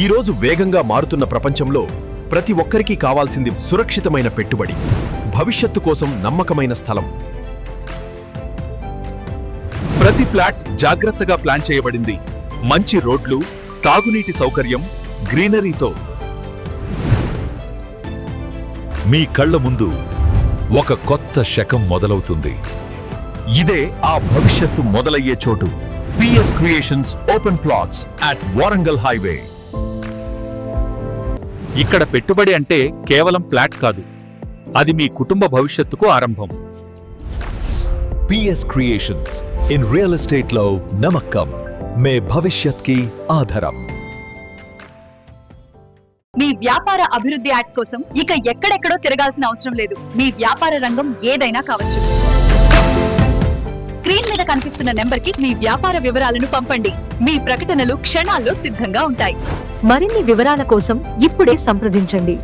ఈ రోజు వేగంగా మారుతున్న ప్రపంచంలో ప్రతి ఒక్కరికి కావాల్సింది సురక్షితమైన పెట్టుబడి భవిష్యత్తు కోసం నమ్మకమైన స్థలం. ప్రతి ఫ్లాట్ జాగ్రత్తగా ప్లాన్ చేయబడింది. మంచి రోడ్లు తాగునీటి సౌకర్యం గ్రీనరీతో. మీ కళ్ళ ముందు ఒక కొత్త శకం మొదలవుతుంది. ఇదే ఆ భవిష్యత్తు మొదలయ్యే చోటు. PS creations open plots at Warangal highway ఇక్కడ పెట్టుబడి అంటే కేవలం ఫ్లాట్ కాదు. అది మీ కుటుంబ భవిష్యత్తుకు ఆరంభం. పిఎస్ క్రియేషన్స్ ఇన్ రియల్ ఎస్టేట్లో నమ్మకం మే భవిష్యత్కి ఆధారం. మీ వ్యాపార అభివృద్ధి యాడ్స్ కోసం ఇక ఎక్కడెక్కడో తిరగాల్సిన అవసరం లేదు. మీ వ్యాపార రంగం ఏదైనా కావచ్చు. మీద కనిపిస్తున్న నెంబర్కి మీ వ్యాపార వివరాలను పంపండి. మీ ప్రకటనలు క్షణాల్లో సిద్ధంగా ఉంటాయి. మరిన్ని వివరాల కోసం ఇప్పుడే సంప్రదించండి.